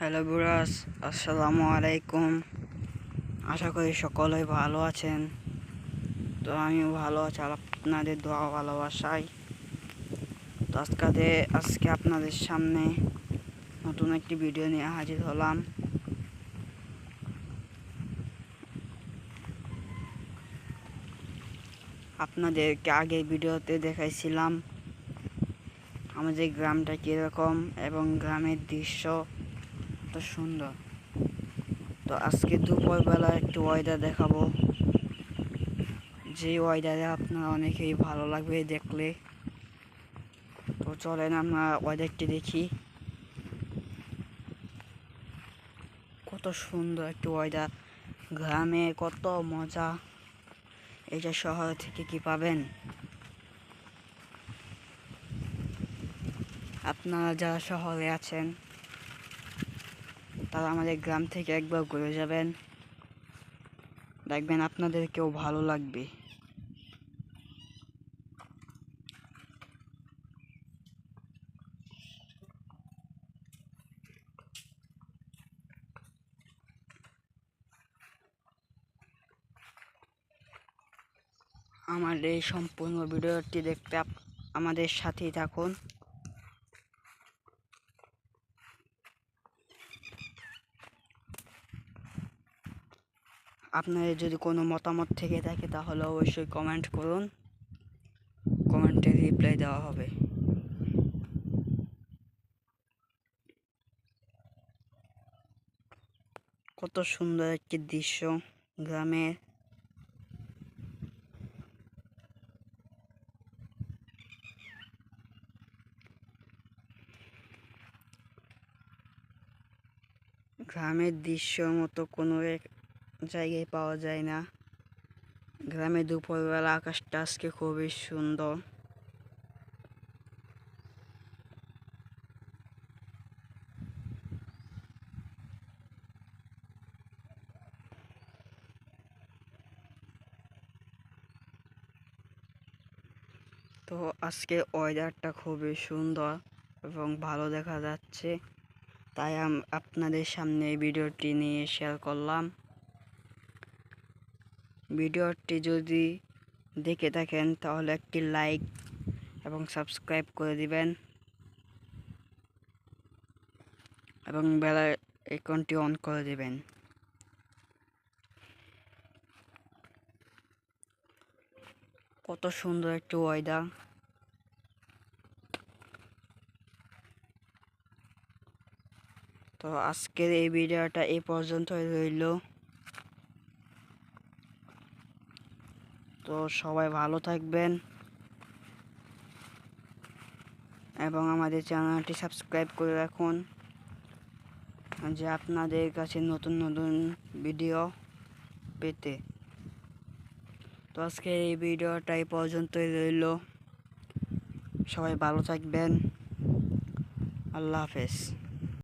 Hello বুরাস আসসালামু আলাইকুম আশা করি সকলেই ভালো আছেন। তো আমিও ভালো আছি আপনাদের দোয়া ভালোবাসাই তো আজকে আজকে আপনাদের সামনে নতুন একটি ভিডিও নিয়ে হাজির হলাম। আপনাদেরকে আগের ভিডিওতে দেখাইছিলাম। আমাদের গ্রামটা কীরকম এবং গ্রামের দৃশ্য সুন্দর। তো আজকে দুপুরবেলা একটু ওয়েদার দেখাবো। যে ওয়েদারে আপনার অনেকেই ভালো লাগবে দেখলে। তো চলেন আমরা ওয়েদারটি দেখি। কত সুন্দর একটু ওয়েদার গ্রামে কত মজা। এটা শহর থেকে কি পাবেন? আপনারা যারা শহরে আছেন তারা আমাদের গ্রাম থেকে একবার ঘুরে যাবেন। দেখবেন আপনাদেরকেও ভালো লাগবে। আমার এই সম্পূর্ণ ভিডিওটি দেখতে আমাদের সাথেই থাকুন। আপনাদের যদি কোনো মতামত থেকে থাকে তাহলে অবশ্যই কমেন্ট করুন। কমেন্টে রিপ্লাই দেওয়া হবে। কত সুন্দর একটি দৃশ্য গ্রামের। গ্রামের দৃশ্য মতো কোনো এক জায়গায় পাওয়া যায় না। গ্রামে দুপুরবেলা আকাশটা আজকে খুবই সুন্দর। তো আজকে ওয়েদারটা খুবই সুন্দর এবং ভালো দেখা যাচ্ছে। তাই আপনাদের সামনে এই ভিডিওটি নিয়ে শেয়ার করলাম। ভিডিওটি যদি দেখে থাকেন, তাহলে একটি লাইক এবং সাবস্ক্রাইব করে দিবেন। এবং বেলা আইকনটি অন করে দিবেন। কত সুন্দর একটি ওয়েদার তো আজকের এই ভিডিওটা এই পর্যন্তই রইল। তো সবাই ভালো থাকবেন। এবং আমাদের চ্যানেলটি সাবস্ক্রাইব করে রাখুন। যে আপনাদের কাছে নতুন নতুন ভিডিও পেতে। তো আজকে এই ভিডিওটাই পর্যন্তই রইল। সবাই ভালো থাকবেন। আল্লাহ হাফেজ।